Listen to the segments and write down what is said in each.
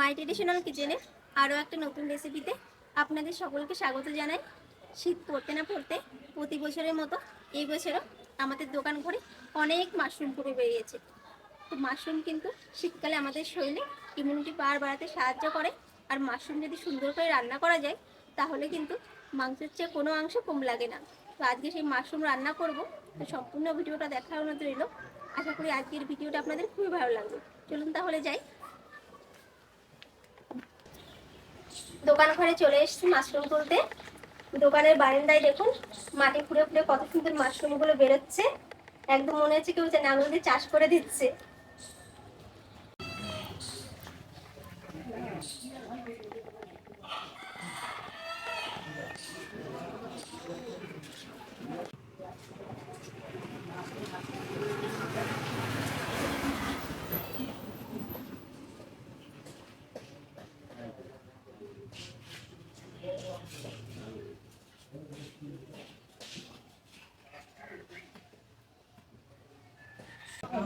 মাই traditional কিচেনে আরও একটা নতুন রেসিপিতে আপনাদের সকলকে স্বাগত জানাই। শীত পড়তে না পড়তে প্রতি বছরের মতো এই বছরও আমাদের দোকান ঘরে অনেক মাশরুম পুরো বেরিয়েছে। তো মাশরুম কিন্তু শীতকালে আমাদের শরীরে ইমিউনিটি পাওয়ার বাড়াতে সাহায্য করে। আর মাশরুম যদি সুন্দর করে রান্না করা যায়, তাহলে কিন্তু মাংসের চেয়ে কোনো অংশ কম লাগে না। তো আজকে সেই মাশরুম রান্না করব। তো সম্পূর্ণ ভিডিওটা দেখার অনুরোধ রইল। আশা করি আজকের ভিডিওটা আপনাদের খুবই ভালো লাগবে। চলুন তাহলে যাই। দোকান ঘরে চলে এসেছি মাশরুম তুলতে। দোকানের বারান্দায় দেখুন, মাটি খুঁড়ে খুঁড়ে কত সুন্দর মাশরুমগুলো বেরোচ্ছে। একদম মনে হচ্ছে কেউ আঙুল দিয়ে চাষ করে দিচ্ছে।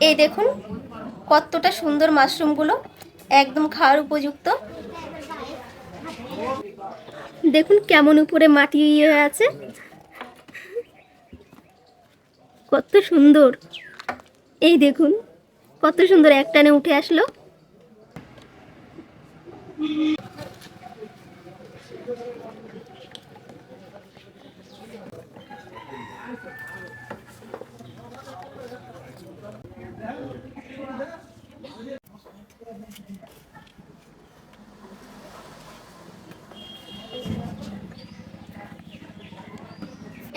এই দেখুন, কতটা সুন্দর মাশরুমগুলো একদম খাওয়ার উপযুক্ত। দেখুন কেমন উপরে মাটি হয়ে আছে। কত সুন্দর। এই দেখুন, কত সুন্দর একটানে উঠে আসলো।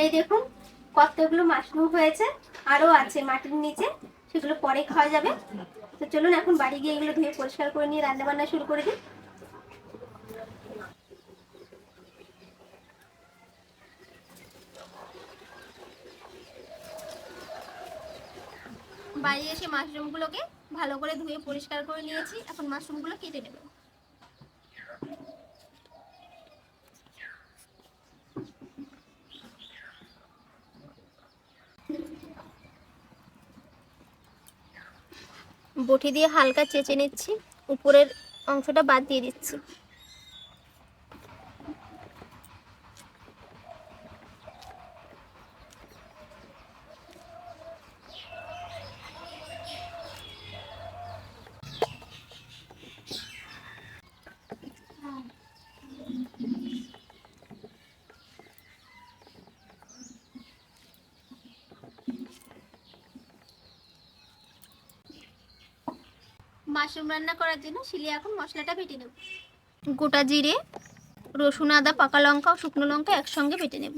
এই দেখুন, কতগুলো মাশরুম হয়েছে, আরও আছে মাটির নিচে, সেগুলো পরে খাওয়া যাবে। তো চলুন এখন বাড়ি গিয়ে এগুলো ধুয়ে পরিষ্কার করে নিয়ে রান্না বান্না শুরু করে দিই। বাড়ি এসে মাশরুমগুলোকে ভালো করে ধুয়ে পরিষ্কার করে নিয়েছি, এখন মাশরুমগুলো কেটে নেব। বটি দিয়ে হালকা চেঁচে নিচ্ছি। উপরের অংশটা বাদ দিয়ে দিচ্ছি। মাশরুম রান্না করার জন্য শিলে এখন মশলাটা বেটে নেব। গোটা জিরে, রসুন, আদা, পাকা লঙ্কা ও শুকনো লঙ্কা একসঙ্গে বেটে নেব।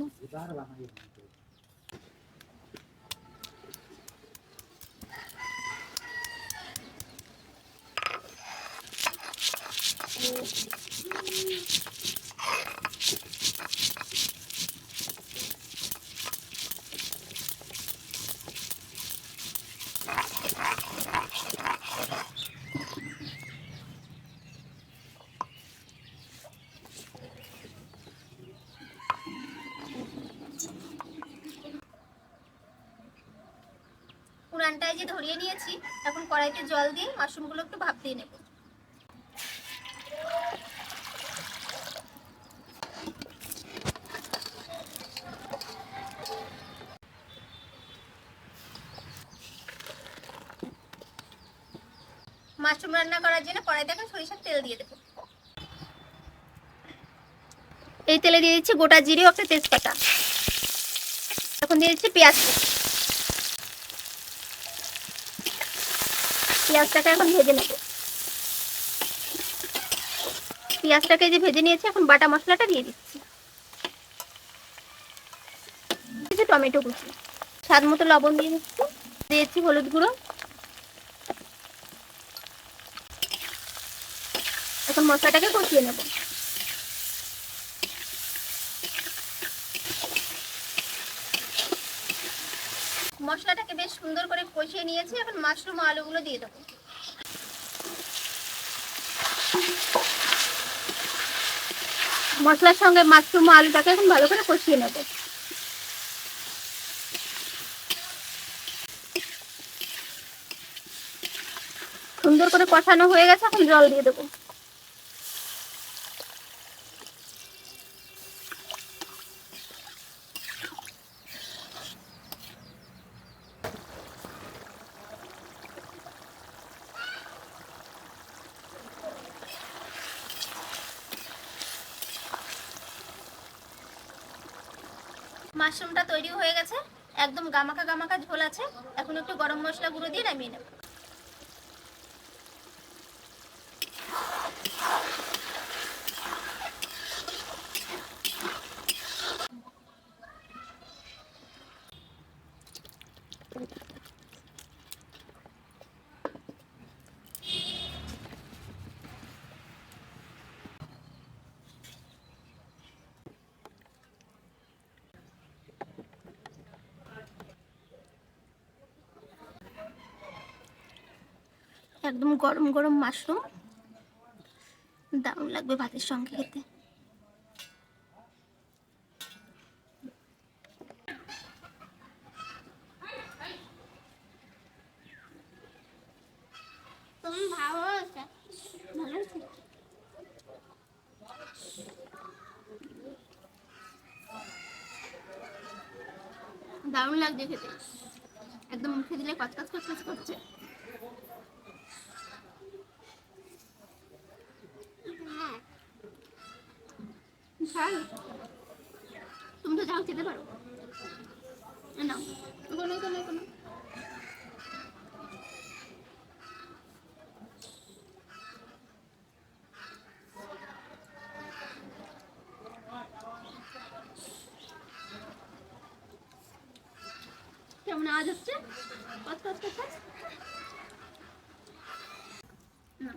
পুরানটায় যে ধরিয়ে নিয়েছি, এখন কড়াইতে জল দিয়ে মাশরুমগুলো একটু ভাপ দিয়ে নেব। মাশরুম রান্না করার জন্য কড়াইতে এখন সরিষার তেল দিয়ে দেবো। এই তেলে দিয়ে দিচ্ছি গোটা জিরে একটা তেজপাতা। এখন দিয়ে দিচ্ছি পেঁয়াজ পেঁয়াজটাকে এখন ভেজে নেব। পেঁয়াজটাকে যে ভেজে নিয়েছি, এখন বাটা মশলাটা দিয়ে দিচ্ছি। টমেটো কুচি। স্বাদ মতো লবণ দিয়ে দিচ্ছি। দিয়েছি হলুদ গুঁড়ো। এখন মশলাটাকে কষিয়ে নেব। মশলাটাকে বেশ সুন্দর করে কষিয়ে নিয়েছি। এখন মাশরুম আলুগুলো দিয়ে দেবো। মশলার সঙ্গে মাশরুম আলুটাকে এখন ভালো করে কষিয়ে নেব। সুন্দর করে কষানো হয়ে গেছে, এখন জল দিয়ে দেবো। মাশরুমটা তৈরি হয়ে গেছে। একদম গামাকা গামাকা ঝোল আছে। এখন একটু গরম মশলা গুঁড়ো দিয়ে নামিয়ে নেব। একদম গরম গরম মাশরুম। দারুণ লাগবে ভাতের সঙ্গে খেতে। দারুণ লাগছে খেতে। একদম মুখে দিলে কচকচ কচকচ করছে। ঝাল তুমি তো ঝাল খেতে পারো না কোনো কোনো কোনো কেমন আওয়াজ হচ্ছে? কত কত কত না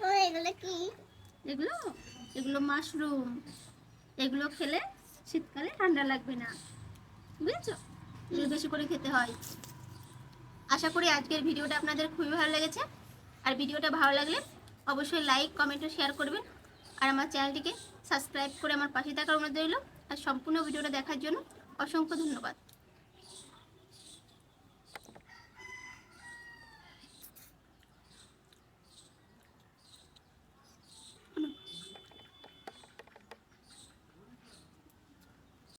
ও এগুলো কি? এগুলো এগুলো মাশরুম এগুলো খেলে শীতকালে ঠান্ডা লাগবে না। বুঝেছ? এগুলো বেশি করে খেতে হয়। আশা করি আজকের ভিডিওটা আপনাদের খুবই ভালো লেগেছে। আর ভিডিওটা ভালো লাগলে অবশ্যই লাইক কমেন্ট ও শেয়ার করবেন। আর আমার চ্যানেলটিকে সাবস্ক্রাইব করে আমার পাশে থাকার অনুরোধ রইল। আর সম্পূর্ণ ভিডিওটা দেখার জন্য অসংখ্য ধন্যবাদ।